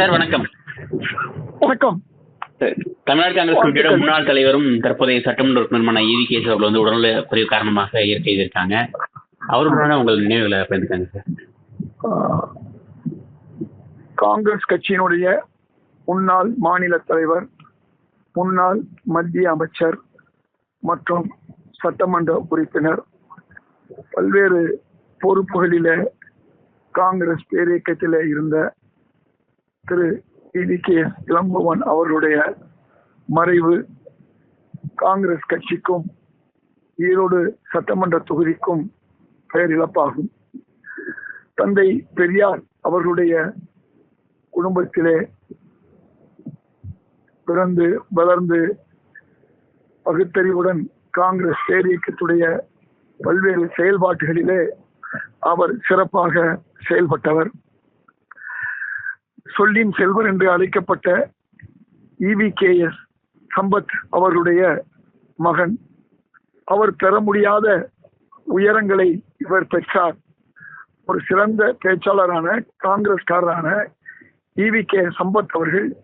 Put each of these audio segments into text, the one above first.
Sir வணக்கம். வணக்கம். தமிழ்நாடு காங்கிரஸ் கமிட்டியோட முன்னாள் தலைவரும் தற்போதைய சட்டமன்ற உறுப்பினருமான ஈவி கேஸ் அவர்கள் வந்து உடல்நல குறைவு காரணமாக இயற்கை செய்திருக்காங்க அவருடனான உங்கள் நினைவுகளை பயந்துக்காங்க சார். காங்கிரஸ் கட்சியினுடைய முன்னாள் மாநில தலைவர் முன்னாள் மத்திய அமைச்சர் மற்றும் சட்டமன்ற உறுப்பினர் பல்வேறு பொறுப்புகளில காங்கிரஸ் பேரியக்கத்தில் இருந்த திரு இ கே. எஸ் இளம்பவன் அவர்களுடைய மறைவு காங்கிரஸ் கட்சிக்கும் ஈரோடு சட்டமன்ற தொகுதிக்கும் பெயரிழப்பாகும் தந்தை பெரியார் அவர்களுடைய குடும்பத்திலே பிறந்து வளர்ந்து பகுத்தறிவுடன் காங்கிரஸ் பேரியக்கத்துடைய பல்வேறு செயல்பாட்டுகளிலே அவர் சிறப்பாக செயல்பட்டவர். சொல்லின் செல்வர் என்று அழைக்கப்பட்ட இவி கே எஸ் சம்பத் அவர்களுடைய மகன். அவர் பெற முடியாத உயரங்களை இவர் பெற்றார். ஒரு சிறந்த பேச்சாளரான காங்கிரஸ்காரரான இவி கே சம்பத் அவர்கள்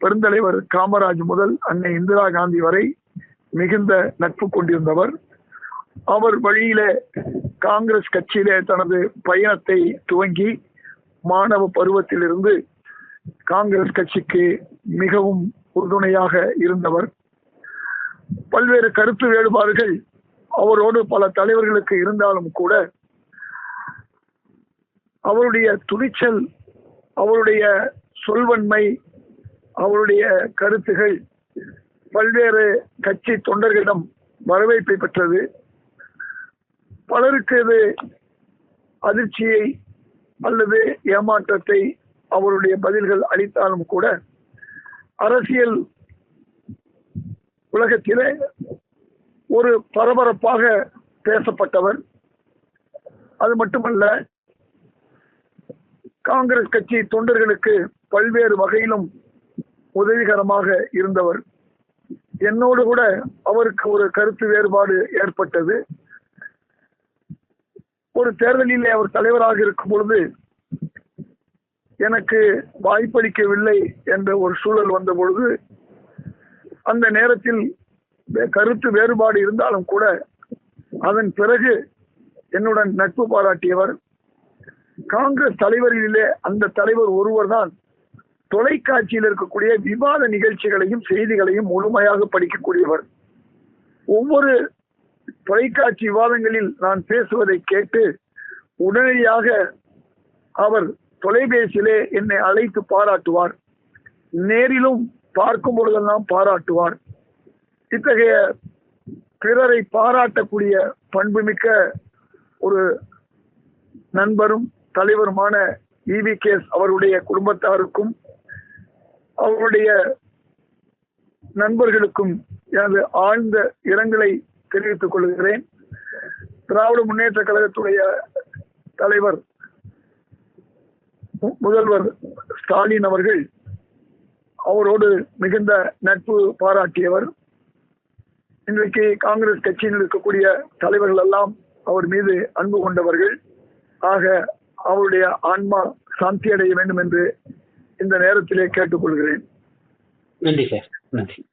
பெருந்தலைவர் காமராஜ் முதல் அன்னை இந்திரா காந்தி வரை மிகுந்த நட்பு கொண்டிருந்தவர். அவர் வழியில காங்கிரஸ் கட்சியிலே தனது பயணத்தை துவங்கி மாணவ பருவத்திலிருந்து காங்கிரஸ் கட்சிக்கு மிகவும் உறுதுணையாக இருந்தவர். பல்வேறு கருத்து வேறுபாடுகள் அவரோடு பல தலைவர்களுக்கு இருந்தாலும் கூட அவருடைய துணிச்சல் அவருடைய சொல்வன்மை அவருடைய கருத்துகள் பல்வேறு கட்சி தொண்டர்களிடம் வரவேற்பை பெற்றது. பலருக்கு இது அதிர்ச்சியை அல்லது ஏமாற்றத்தை அவருடைய பதில்கள் அளித்தாலும் கூட அரசியல் உலகத்திலே ஒரு பரபரப்பாக பேசப்பட்டவர். அது மட்டுமல்ல காங்கிரஸ் கட்சி தொண்டர்களுக்கு பல்வேறு வகையிலும் உதவிகரமாக இருந்தவர். என்னோடு கூட அவருக்கு ஒரு கருத்து வேறுபாடு ஏற்பட்டது. ஒரு தேர்தலிலே அவர் தலைவராக இருக்கும் பொழுது எனக்கு வாய்ப்பளிக்கவில்லை என்ற ஒரு சூழல் வந்த பொழுது அந்த நேரத்தில் கருத்து வேறுபாடு இருந்தாலும் கூட அதன் பிறகு என்னுடன் நட்பு பாராட்டியவர். காங்கிரஸ் தலைவர்களிலே அந்த தலைவர் ஒருவர் தான் தொலைக்காட்சியில் இருக்கக்கூடிய விவாத நிகழ்ச்சிகளையும் செய்திகளையும் முழுமையாக படிக்கக்கூடியவர். ஒவ்வொரு தொலைக்காட்சி விவாதங்களில் நான் பேசுவதை கேட்டு உடனடியாக அவர் தொலைபேசியிலே என்னை அழைத்து பாராட்டுவார். நேரிலும் பார்க்கும் பொழுதெல்லாம் பாராட்டுவார். இத்தகைய பிறரை பாராட்டக்கூடிய பண்புமிக்க ஒரு நண்பரும் தலைவருமான இவி கேஸ் அவருடைய குடும்பத்தாருக்கும் அவருடைய நண்பர்களுக்கும் எனது ஆழ்ந்த இரங்கலை தெரிவித்துக் கொள்கிறேன். திராவிட முன்னேற்ற கழகத்துடைய தலைவர் முதல்வர் ஸ்டாலின் அவர்கள் அவரோடு மிகுந்த நட்பு பாராட்டியவர். இன்றைக்கு காங்கிரஸ் கட்சியில் இருக்கக்கூடிய தலைவர்கள் எல்லாம் அவர் மீது அன்பு கொண்டவர்கள். ஆக அவருடைய ஆன்மா சாந்தி அடைய வேண்டும் என்று இந்த நேரத்திலே கேட்டுக்கொள்கிறேன். நன்றி சார். நன்றி.